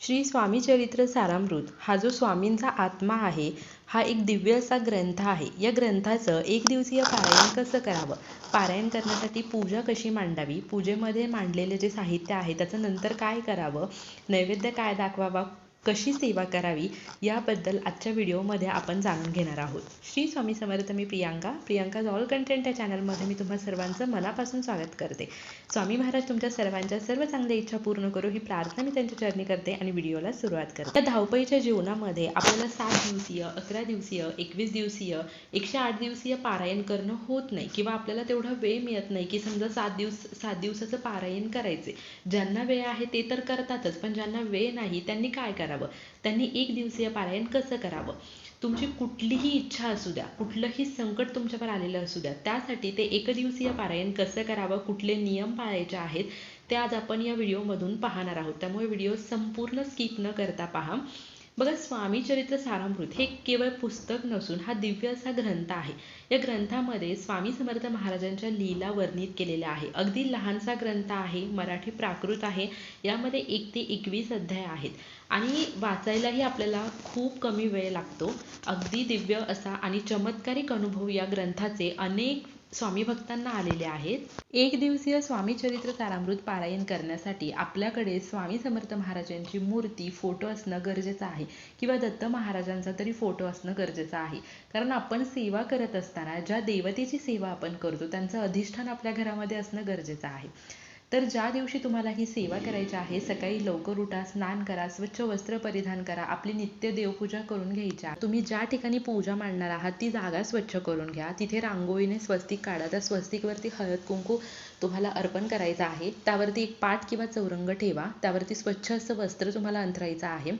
श्री स्वामी चरित्र सारामृत हा जो स्वामींचा आत्मा आहे हा एक दिव्य असा ग्रंथ आहे. या ग्रंथाचं एक दिवसीय पारायण कसं करावं? पारायण करण्यासाठी पूजा कशी मांडावी? पूजेमध्ये मांडलेले जे साहित्य आहे त्याचं नंतर काय करावं? नैवेद्य काय दाखवावा? कशी सेवा करावी याबद्दल आजच्या व्हिडिओमध्ये आपण जाणून घेणार आहोत. श्री स्वामी समर्थ मी प्रियांका. प्रियांका ऑल कंटेंट या चॅनलमध्ये मी तुम्हा सर्वांचं मनापासून स्वागत करते. स्वामी महाराज तुमच्या सर्वांच्या सर्व चांगल्या इच्छा पूर्ण करू ही प्रार्थना मी त्यांच्या चरणी करते आणि व्हिडिओला सुरुवात करते. त्या धावपळीच्या जीवनामध्ये आपल्याला सात दिवसीय अकरा दिवसीय एकवीस दिवसीय एकशे आठ दिवसीय पारायण करणं होत नाही किंवा आपल्याला तेवढा वेळ मिळत नाही की समजा सात दिवस सात दिवसाचं पारायण करायचे ज्यांना वेळ आहे ते तर करतातच पण ज्यांना वेळ नाही त्यांनी काय करायचं? करावं. त्यांनी एक दिवसीय पारायण कसं करावं? तुमची कुठलीही इच्छा असू द्या कुठलंही संकट तुमच्यावर आलेलं असू द्या त्यासाठी ते एकदिवसीय पारायण कसं करावं कुठले नियम पाळायचे आहेत ते आज आपण या व्हिडिओमधून पाहणार आहोत. त्यामुळे व्हिडिओ संपूर्ण स्किप न करता पहा. बघा स्वामी चरित्र सारामृत हे केवळ पुस्तक नसून हा दिव्य असा ग्रंथ आहे. या ग्रंथामध्ये स्वामी समर्थ महाराजांच्या लीला वर्णित केलेल्या आहे. अगदी लहानसा ग्रंथ आहे मराठी प्राकृत आहे यामध्ये एक ते एकवीस अध्याय आहेत. आणि वाचायलाही आपल्याला खूप कमी वेळ लागतो. अगदी दिव्य असा आणि चमत्कारिक अनुभव या ग्रंथाचे अनेक स्वामी भक्तांना आलेले आहेत. एक दिवसीय स्वामी चरित्र तारामृत पारायण करण्यासाठी आपल्याकडे स्वामी समर्थ महाराजांची मूर्ती फोटो असणं गरजेचं आहे. किंवा दत्त महाराजांचा तरी फोटो असणं गरजेचं आहे. कारण आपण सेवा करत असताना ज्या देवतेची सेवा आपण करतो त्यांचं अधिष्ठान आपल्या घरामध्ये असणं गरजेचं आहे. तर ज्या दिवशी तुम्हाला ही सेवा करायची आहे सकाळी लवकर उठा स्नान करा स्वच्छ वस्त्र परिधान करा आपली नित्य देवपूजा करून घ्यायच्या तुम्ही ज्या ठिकाणी पूजा मांडणार आहात ती जागा स्वच्छ करून घ्या. तिथे रांगोळीने स्वस्तिक काढा. त्या स्वस्तिकवरती हळद कुंकू तुम्हाला अर्पण करायचं आहे त्यावरती एक पाट किंवा चौरंग ठेवा त्यावरती स्वच्छ असं वस्त्र तुम्हाला अंथरायचं आहे.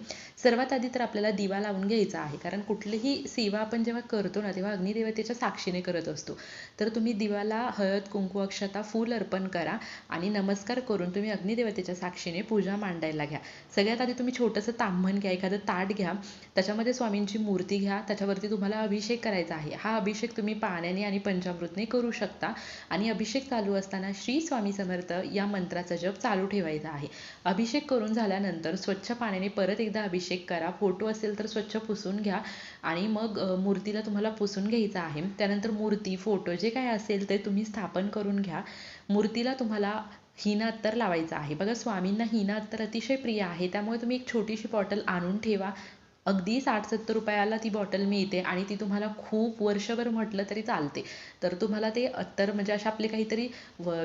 सर्वात आधी तर आपल्याला दिवा लावून घ्यायचा आहे कारण कुठलीही सेवा आपण जेव्हा करतो ना तेव्हा अग्निदेवतेच्या साक्षीने करत असतो. तर तुम्ही दिवाला हळद कुंकू अक्षता फूल अर्पण करा आणि नमस्कार करून तुम्ही अग्निदेवतेच्या साक्षीने पूजा मांडायला घ्या. सगळ्यात आधी तुम्ही छोटंसं तांबण घ्या एखादं ताट घ्या त्याच्यामध्ये स्वामींची मूर्ती घ्या त्याच्यावरती तुम्हाला अभिषेक करायचा आहे. हा अभिषेक तुम्ही पाण्याने आणि पंचामृतने करू शकता आणि अभिषेक चालू असताना श्री स्वामी समर्थ या मंत्राचा जप चालू ठेवायचा आहे. अभिषेक करून झाल्यानंतर स्वच्छ पाण्याने परत एकदा अभिषेक करा. फोटो असेल तर स्वच्छ पुसून घ्या आणि मग मूर्तीला तुम्हाला पुसून घ्यायचं आहे. त्यानंतर मूर्ती फोटो जे काय असेल ते तुम्ही स्थापन करून घ्या. मूर्तीला तुम्हाला हिना अत्तर लावायचं आहे. बघा स्वामींना हिना अत्तर अतिशय प्रिय आहे. त्यामुळे तुम्ही एक छोटीशी बॉटल आणून ठेवा. अगदी साठ सत्तर रुपयाला ती बॉटल मिळते आणि ती तुम्हाला खूप वर्षभर म्हटलं तरी चालते. तर तुम्हाला ते अत्तर म्हणजे अशा आपले काहीतरी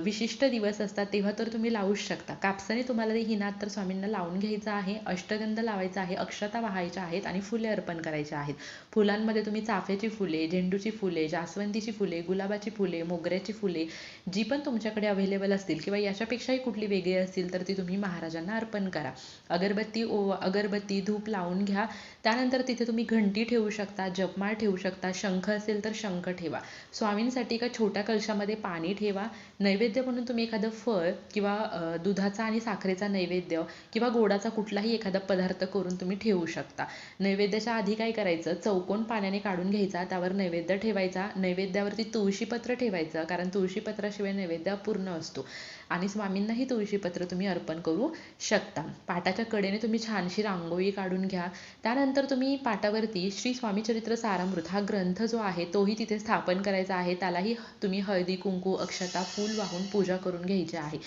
विशिष्ट दिवस असतात तेव्हा तर तुम्ही लावूच शकता. कापसाने तुम्हाला ते हिना स्वामींना लावून घ्यायचं आहे अष्टगंध लावायचा आहे अक्षता वाहायच्या आहेत आणि फुले अर्पण करायची आहेत. फुलांमध्ये तुम्ही चाफ्याची फुले झेंडूची फुले जास्वंदीची फुले गुलाबाची फुले मोगऱ्याची फुले जी पण तुमच्याकडे अवेलेबल असतील किंवा याच्यापेक्षाही कुठली वेगळी असतील तर ती तुम्ही महाराजांना अर्पण करा. अगरबत्ती ओ अगरबत्ती धूप लावून घ्या. त्यानंतर तिथे तुम्ही घंटी ठेवू शकता जपमाळ ठेवू शकता शंख असेल तर शंख ठेवा. स्वामींसाठी एका छोट्या कलशामध्ये पाणी ठेवा. नैवेद्य म्हणून तुम्ही एखादं फळ किंवा दुधाचा आणि साखरेचा नैवेद्य किंवा गोडाचा कुठलाही एखादा पदार्थ करून तुम्ही ठेवू शकता. नैवेद्याच्या आधी काय करायचं? चौकोन पाण्याने काढून घ्यायचा त्यावर नैवेद्य ठेवायचा नैवेद्यावरती तुळशीपत्र ठेवायचं कारण तुळशीपत्राशिवाय नैवेद्य पूर्ण असतो. आणि स्वामींनाही तुळशीपत्र तुम्ही अर्पण करू शकता. पाटाच्या कडेने तुम्ही छानशी रांगोळी काढून घ्या. त्यानंतर तुम्ही पाटावरती श्री स्वामीचरित्र सारामृत हा ग्रंथ जो आहे तोही तिथे स्थापन करायचा आहे. त्यालाही तुम्ही हळदी कुंकू अक्षता फूल वाहून पूजा करून घ्यायची आहे.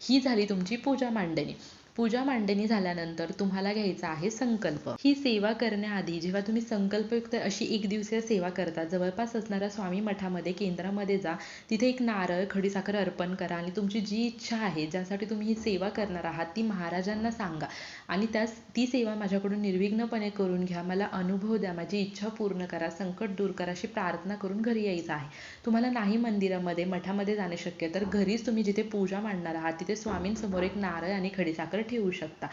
ही झाली तुमची पूजा मांडणी. पूजा मांडणी झाल्यानंतर तुम्हाला घ्यायचा आहे संकल्प. ही सेवा करण्याआधी जेव्हा तुम्ही संकल्पयुक्त अशी एक दिवसीय सेवा करता जवळपास असणाऱ्या स्वामी मठामध्ये केंद्रामध्ये जा. तिथे एक नारळ खडीसाखर अर्पण करा आणि तुमची जी इच्छा आहे ज्यासाठी तुम्ही ही सेवा करणार आहात ती महाराजांना सांगा. आणि त्यास ती सेवा माझ्याकडून निर्विघ्नपणे करून घ्या. मला अनुभव द्या. माझी इच्छा पूर्ण करा. संकट दूर करा अशी प्रार्थना करून घरी यायचं आहे. तुम्हाला नाही मंदिरामध्ये मठामध्ये जाणे शक्य तर घरीच तुम्ही जिथे पूजा मांडणार आहात तिथे स्वामींसमोर एक नारळ आणि खडीसाखर ठेवू शकता.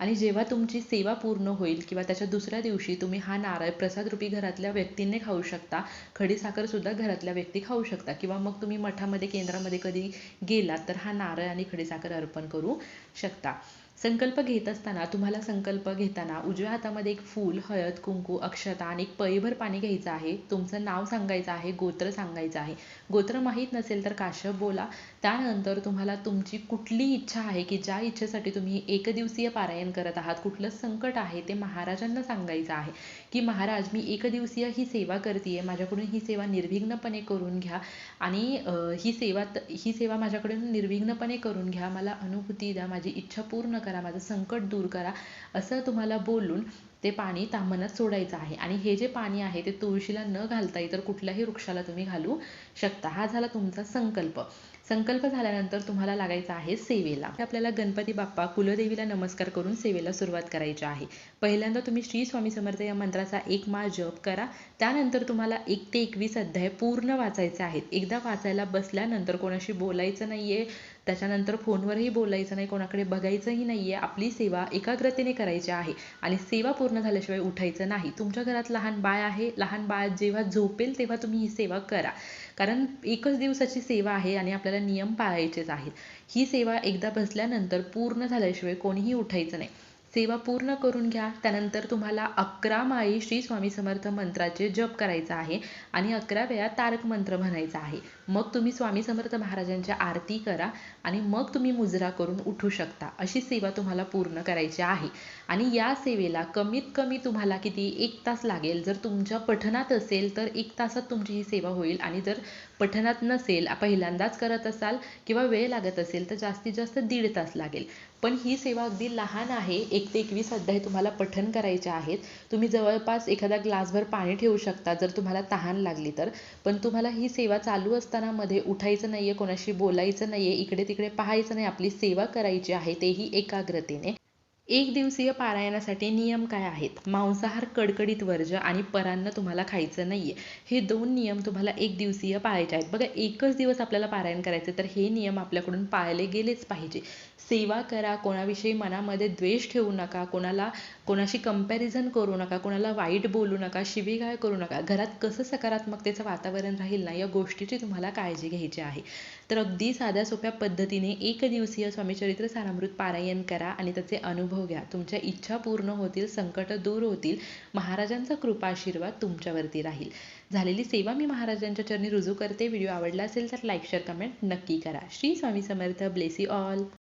आणि जेव्हा तुमची सेवा पूर्ण होईल किंवा त्याच्या दुसऱ्या दिवशी तुम्ही हा नारळ प्रसाद रूपी घरातल्या व्यक्तींनी खाऊ शकता खडीसाखर सुद्धा घरातल्या व्यक्ती खाऊ शकता. किंवा मग तुम्ही मठामध्ये केंद्रामध्ये कधी गेलात तर हा नारळ आणि खडीसाखर अर्पण करू शकता. संकल्प घेत असताना तुम्हाला संकल्प घेताना उजव्या हातामध्ये एक फूल हळद कुंकू अक्षता आणि एक पळीभर पाणी घ्यायचं आहे. तुमचं नाव सांगायचं आहे गोत्र सांगायचं आहे. गोत्र माहीत नसेल तर काश्यप बोला. त्यानंतर तुम्हाला तुमची कुठली इच्छा आहे की ज्या इच्छेसाठी तुम्ही एकदिवसीय पारायण करत आहात कुठलं संकट आहे ते महाराजांना सांगायचं आहे. की महाराज मी एकदिवसीय ही सेवा करते माझ्याकडून ही सेवा निर्विघ्नपणे करून घ्या आणि ही सेवा ही सेवा माझ्याकडून निर्विघ्नपणे करून घ्या. मला अनुभूती द्या माझी इच्छा पूर्ण करा. करा माझं संकट दूर करा असं तुम्हाला बोलून ते पाणी ताम्हनात सोडायचं आहे. आणि हे जे पाणी आहे ते तुळशीला न घालता इतर कुठल्याही वृक्षाला तुम्ही घालू शकता. हा झाला तुमचा संकल्प. संकल्प झाल्यानंतर तुम्हाला लागायचा आहे सेवेला. आपल्याला गणपती बाप्पा कुलदेवीला नमस्कार करून सेवेला सुरुवात करायची आहे. पहिल्यांदा तुम्ही श्री स्वामी समर्थ या मंत्राचा एक माळ जप करा. त्यानंतर तुम्हाला एक ते एकवीस अध्याय पूर्ण वाचायचे आहेत. एकदा वाचायला बसल्यानंतर कोणाशी बोलायचं नाहीये त्याच्यानंतर फोनवरही बोलायचं नाही कोणाकडे बघायचंही नाहीये. आपली सेवा एकाग्रतेने करायची आहे आणि सेवा पूर्ण झाल्याशिवाय उठायचं नाही. तुमच्या घरात लहान बाळ आहे लहान बाळ जेव्हा झोपेल तेव्हा तुम्ही ही सेवा करा. कारण एकच दिवसाची सेवा आहे आणि आपल्याला नियम पाळायचेच आहेत. ही सेवा एकदा बसल्यानंतर पूर्ण झाल्याशिवाय कोणीही उठायचं नाही. सेवा पूर्ण करून घ्या. त्यानंतर तुम्हाला अकरा माळी श्री स्वामी समर्थ मंत्राचे जप करायचा आहे आणि अकरा वेळा तारक मंत्र म्हणायचा आहे. मग तुम्ही स्वामी समर्थ महाराजांच्या आरती करा आणि मग तुम्ही मुजरा करून उठू शकता. अशी सेवा तुम्हाला पूर्ण करायची आहे. आणि या सेवेला कमीत कमी तुम्हाला किती? एक तास लागेल. जर तुमच्या पठणात असेल तर एक तासात तुमची ही सेवा होईल. आणि जर पठणात नसेल पहिल्यांदाच करत असाल किंवा वेळ लागत असेल तर जास्तीत जास्त दीड तास लागेल. पण ही सेवा अगदी लहान आहे. एक ते एकवीस अध्याय तुम्हाला पठण करायचे आहेत. तुम्ही जवळपास एखादा ग्लासभर पाणी ठेवू शकता जर तुम्हाला तहान लागली तर. पण तुम्हाला ही सेवा चालू असताना मध्ये उठायचं नाहीये कोणाशी बोलायचं नाहीये इकडे तिकडे पाहायचं नाही आपली सेवा करायची आहे तेही एकाग्रतेने. एक दिवसीय पारायणासाठी नियम काय आहेत? मांसाहार कडकडीत वर्ज आणि परान्न तुम्हाला खायचं नाहीये. हे दोन नियम तुम्हाला एक दिवसीय पाळायचे आहेत. बघा एकच दिवस आपल्याला पारायण करायचे तर हे नियम आपल्याकडून पाळले गेलेच पाहिजे. सेवा करा कोणाविषयी मनामध्ये द्वेष ठेवू नका कोणाला कोणाशी कंपॅरिझन करू नका कोणाला वाईट बोलू नका शिवीगाळ करू नका. घरात कसं सकारात्मकतेचं वातावरण राहील ना या गोष्टीची तुम्हाला काळजी घ्यायची आहे. तर अगदी साध्या सोप्या पद्धतीने एक दिवसीय स्वामीचरित्र सारामृत पारायण करा आणि त्याचे अनुभव घ्या. तुमच्या इच्छा पूर्ण होतील संकट दूर होतील महाराजांचा कृपा आशीर्वाद तुमच्यावरती राहील. झालेली सेवा मी महाराजांच्या चरणी रुजू करते. व्हिडिओ आवडला असेल तर लाईक शेअर कमेंट नक्की करा. श्री स्वामी समर्थ. Bless all